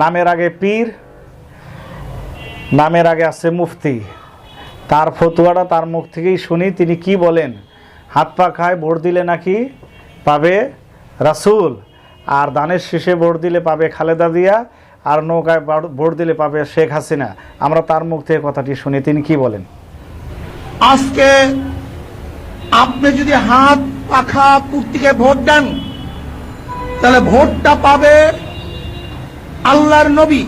নামের আগে পীর, নামের আগে আছে মুফতি। তার ফতুয়াটা তার মুখ থেকেই শুনি, তিনি কি বলেন? হাত পা খায়, ভোট দিলে নাকি পাবে রাসূল? আর দানের শীষে ভোট দিলে পাবে খালেদা দিয়া আর নৌকায় ভোট দিলে পাবে শেখ হাসিনা। আমরা তার মুখ থেকে কথাটি শুনি, তিনি কি বলেন? আজকে আপনি যদি হাত পাখা কুর্তিকে ভোট দেন, তাহলে ভোটটা পাবে আল্লাহর নবী।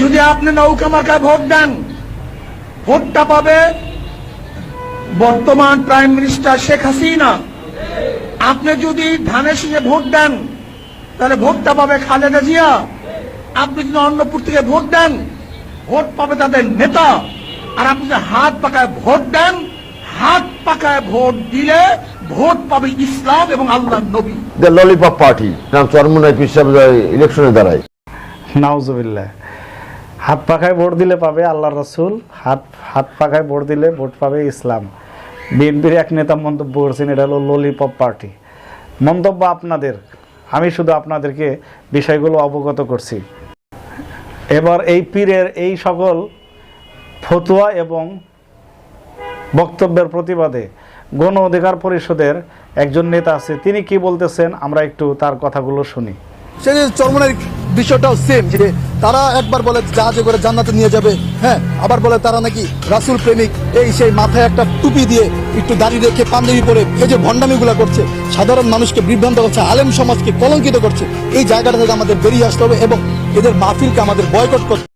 যদি আপনি নৌকা মার্কায় ভোট দেন, ভোটটা পাবে বর্তমান প্রাইম মিনিস্টার শেখ হাসিনা আপনি যদি ধানের শীষে ভোট দেন, তাহলে ভোটটা পাবে খালেদা জিয়া। আপনি যদি অন্নপুর থেকে ভোট দেন, ভোট পাবে তাদের নেতা। আর আপনি যদি হাত পাকায় ভোট দেন, হাত পাকায় ভোট দিলে ভোট পাবে ইসলাম এবং আল্লাহ নবী। দ্য ললিপপ পার্টি নাম চরমনাই পিসাব ইলেকশনে দাঁড়ায়। নাউজুবিল্লাহ। হাত পাখায় ভোট দিলে পাবে আল্লাহ রসুল হাত হাত পাখায় ভোট দিলে ভোট পাবে ইসলাম। বিএনপির এক নেতা মন্তব্য করছেন এটা হলো ললিপপ পার্টি মন্তব্য আপনাদের আমি শুধু আপনাদেরকে বিষয়গুলো অবগত করছি। এবার এই পীরের এই সকল ফতুয়া এবং বক্তব্যের প্রতিবাদে গণ অধিকার পরিষদের একজন নেতা আছে তিনি কি বলতেছেন আমরা একটু তার কথাগুলো শুনি। যে চরমনের বিষয়টাও সেম যে তারা একবার বলে জাহাজে করে জান্নাতে নিয়ে যাবে হ্যাঁ আবার বলে তারা নাকি রাসুল প্রেমিক এই সেই মাথায় একটা টুপি দিয়ে একটু দাড়ি রেখে পাঞ্জাবি পরে এই যে ভণ্ডামিগুলা করছে সাধারণ মানুষকে বিভ্রান্ত করছে আলেম সমাজকে কলঙ্কিত করছে এই জায়গাটা থেকে আমাদের বেরিয়ে আসতে হবে এবং এদের মাহফিলকে আমাদের বয়কট করতে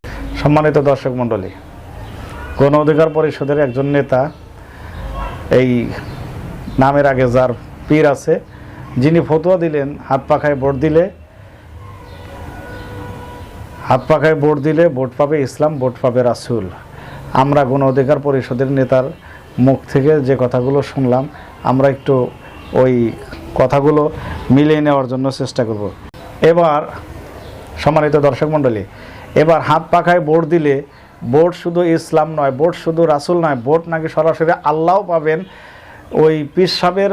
সম্মানিত দর্শক মণ্ডলী গণ অধিকার পরিষদের একজন নেতা এই নামের আগে যার পীর আছে, যিনি ফতোয়া দিলেন, হাত পাখায় ভোট দিলে, হাত পাখায় ভোট দিলে ভোট পাবে ইসলাম, ভোট পাবে রাসুল। আমরা গণ অধিকার পরিষদের নেতার মুখ থেকে যে কথাগুলো শুনলাম, আমরা একটু ওই কথাগুলো মিলিয়ে নেওয়ার জন্য চেষ্টা করব। এবার, সম্মানিত দর্শক মণ্ডলী, এবার হাত পাখায় ভোট দিলে ভোট শুধু ইসলাম নয় ভোট শুধু রাসুল নয় ভোট নাকি সরাসরি আল্লাহও পাবেন। ওই পীর সাহেবের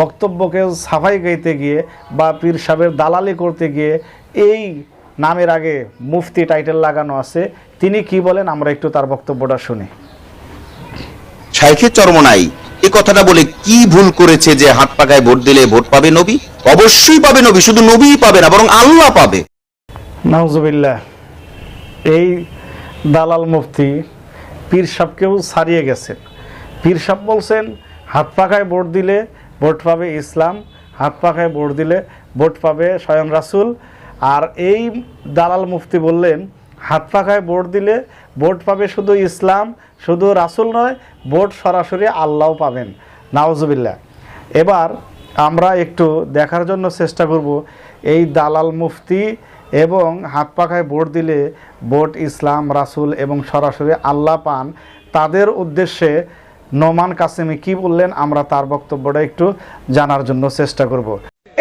বক্তব্যকে সাফাই গাইতে গিয়ে বা পীর সাহেবের দালালি করতে গিয়ে এই নামের আগে মুফতি টাইটেল লাগানো আছে। তিনি কি বলেন? আমরা একটু তার বক্তব্যটা শুনি। শাইখে চরমনাই এ কথাটা বলে কি ভুল করেছে যে হাত পাকায় ভোট দিলে ভোট পাবে নবী? অবশ্যই পাবে নবী শুধু নবীই পাবে না বরং আল্লাহ পাবে। নাউজুবিল্লাহ এই দালাল মুফতি, পীর সাহেবকেও ছাড়িয়ে গেছেন। পীর সাহেব বলছেন, হাত পাখায় ভোট দিলে ভোট পাবে ইসলাম, হাত পাখায় ভোট দিলে ভোট পাবে স্বয়ং রাসুল। আর এই দালাল মুফতি বললেন, হাত পাখায় ভোট দিলে ভোট পাবে শুধু ইসলাম, শুধু রাসুল নয়, ভোট সরাসরি আল্লাহও পাবেন। নাওজুবিল্লাহ এবার আমরা একটু দেখার জন্য চেষ্টা করব, এই দালাল মুফতি এবং হাত পাখায় ভোট দিলে ভোট ইসলাম, রাসুল এবং সরাসরি আল্লাহ পান। তাদের উদ্দেশ্যে নোমান কাসেমি কি বললেন আমরা তার বক্তব্যটা একটু জানার জন্য চেষ্টা করব।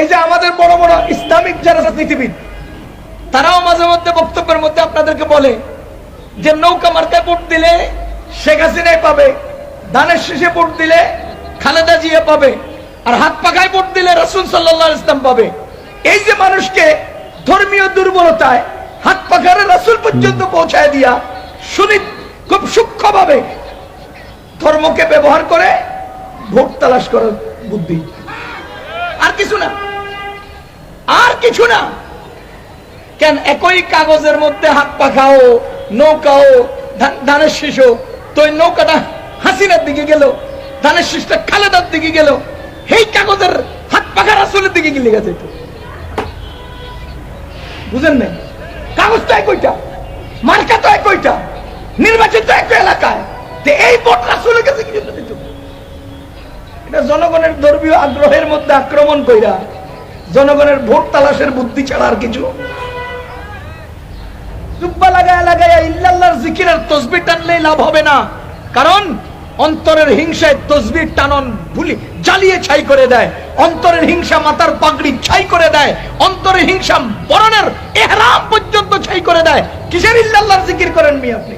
এই যে আমাদের বড় বড় ইসলামিক যারা রাজনীতিবিদ, তারাও মাঝে মধ্যে বক্তব্যের মধ্যে আপনাদেরকে বলে যে নৌকা মার্কায় ভোট দিলে শেখ হাসিনাই পাবে ধানের শীষে ভোট দিলে খালেদা জিয়া পাবে, আর হাত পাখায় ভোট দিলে রসুল সাল্লাহ ইসলাম পাবে। এই যে মানুষকে ধর্মীয় দুর্বলতায় হাত পাখারে রসুল পর্যন্ত পৌঁছায় দিয়া শুনি খুব সূক্ষ্মভাবে ধর্মকে ব্যবহার করে ভোট তালাশ করার বুদ্ধি। আর কিছু না। আর কিছু না। কেন একই কাগজের মধ্যে হাত পাখাও নৌকাও ধানের শিশু তো ওই নৌকাটা হাসিনার দিকে গেল ধানের শিশুটা খালেদার দিকে গেল। সেই কাগজের হাত পাখার আসলের দিকে গেলে গেছে বুঝেন না কাগজ তো একইটা মার্কা তো একইটা নির্বাচন তো এলাকায়। এই ভোট রাসুলের কাছে কি? এটা জনগণের ধর্মীয় আগ্রহের মধ্যে আক্রমণ কইরা জনগণের ভোট তালাশের বুদ্ধি ছাড়া আর কিছু? জুব্বা লাগায় ইল্লাল্লাহর তসবির টানলেই লাভ হবে না। কারণ অন্তরের হিংসায় তসবির টানন ভুলি, জ্বালিয়ে ছাই করে দেয়। অন্তরের হিংসা মাতার পাগড়ি ছাই করে দেয়, অন্তরের হিংসা বরণের এহরাম পর্যন্ত ছাই করে দেয়। কিসের ইল্লাল্লাহর জিকির করেন মি আপনি?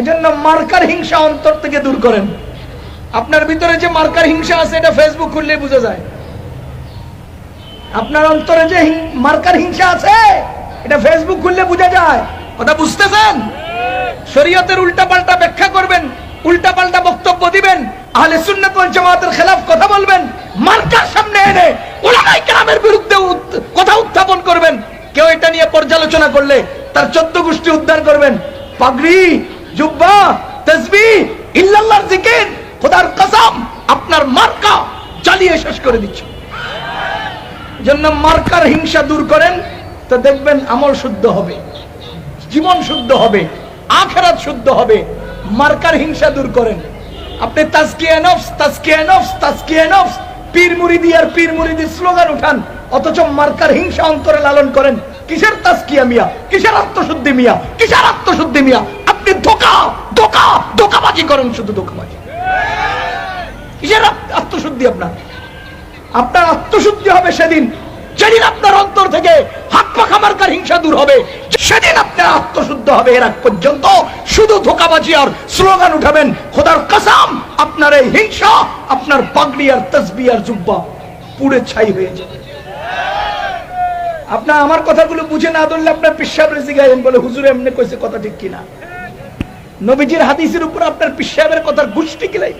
এজন্য মার্কার হিংসা অন্তর থেকে দূর করেন। আপনার ভিতরে যে মার্কার হিংসা আছে, এটা ফেসবুক খুললে বোঝা যায়। আপনার অন্তরে যে মার্কার হিংসা আছে, এটা ফেসবুক খুললে বোঝা যায়। কথা বুঝতেছেন? শরীয়তের উল্টা পাল্টা ব্যাখ্যা করবেন উল্টা পাল্টা বক্তব্য দিবেন, আহলে সুন্নাত ওয়াল জামাতের খেলাফ কথা বলবেন মার্কার সামনে এনে ওলামায়ে কেরামের বিরুদ্ধে কথা উত্থাপন করবেন। কেউ এটা নিয়ে পর্যালোচনা করলে তার চোদ্দ গোষ্ঠী উদ্ধার করবেন। পাগড়ি, জুব্বা তসবিহ ইল্লাল্লাহর জিকির, খোদার কসম, আপনার মার্কা জ্বালিয়ে শেষ করে দিচ্ছে। জন্য মার্কার হিংসা দূর করেন, তো দেখবেন আমল শুদ্ধ হবে, জীবন শুদ্ধ হবে, আখেরাত শুদ্ধ হবে। মার্কার হিংসা দূর করেন। আপনি তাজকিয়া নফস নফস। পীর আর পীর স্লোগান উঠান। অথচ মার্কার হিংসা অন্তরে লালন করেন। কিসের তাজকিয়া মিয়া? কিসের আত্মশুদ্ধি মিয়া? কিসের আত্মশুদ্ধি মিয়া? আপনি ধোকা ধোকা, ধোকাবাজি করেন শুধু ধোকাবাজি। কিসের আত্মশুদ্ধি আপনার? আপনার আত্মশুদ্ধি হবে সেদিন। যেদিন আপনার অন্তর থেকে হাত পাখা মার্কার হিংসা দূর হবে। সেদিন আপনার আত্মশুদ্ধ হবে এর আগ পর্যন্ত শুধু ধোকাবাজি আর স্লোগান উঠাবেন। খোদার কসাম, আপনার এই হিংসা, আপনার পাগড়ি আর তসবি আর জুব্বা পুড়ে ছাই হয়ে যাবে। আপনার আমার কথাগুলো বুঝে না ধরলে আপনার পিসাব রেসি গাইবেন বলে হুজুর এমনি কইছে কথা ঠিক কিনা। নবীজির হাদিসের উপর আপনার পিসাবের কথার গোষ্ঠী কিলাই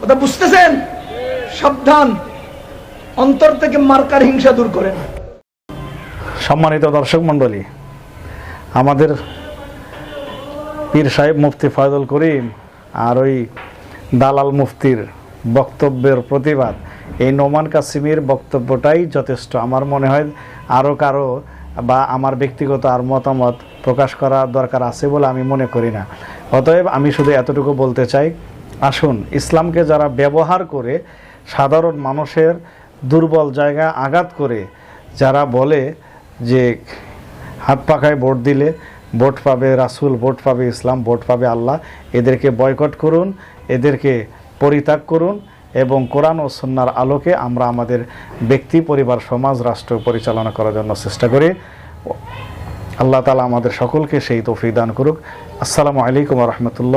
কথা বুঝতেছেন? সাবধান। অন্তর থেকে মার্কার হিংসা দূর করেন। সম্মানিত দর্শক মণ্ডলী আমাদের পীর সাহেব মুফতি ফয়দুল করিম আর ওই দালাল মুফতির বক্তব্যের প্রতিবাদ, এই নোমান কাসিমের বক্তব্যটাই যথেষ্ট। আমার মনে হয় আরও কারও বা আমার ব্যক্তিগত আর মতামত প্রকাশ করা দরকার আছে বলে আমি মনে করি না। অতএব আমি শুধু এতটুকু বলতে চাই, আসুন, ইসলামকে যারা ব্যবহার করে সাধারণ মানুষের দুর্বল জায়গা আঘাত করে, যারা বলে যে হাত পাখায় ভোট দিলে ভোট পাবে রাসুল, ভোট পাবে ইসলাম, ভোট পাবে আল্লাহ। এদেরকে বয়কট করুন, এদেরকে পরিত্যাগ করুন এবং কোরআন ও সন্ন্যার আলোকে আমরা আমাদের ব্যক্তি, পরিবার, সমাজ, রাষ্ট্র পরিচালনা করার জন্য চেষ্টা করি। আল্লাহ তালা আমাদের সকলকে সেই তৌফিক দান করুক। আসসালামু আলাইকুম রহমতুল্লাহ।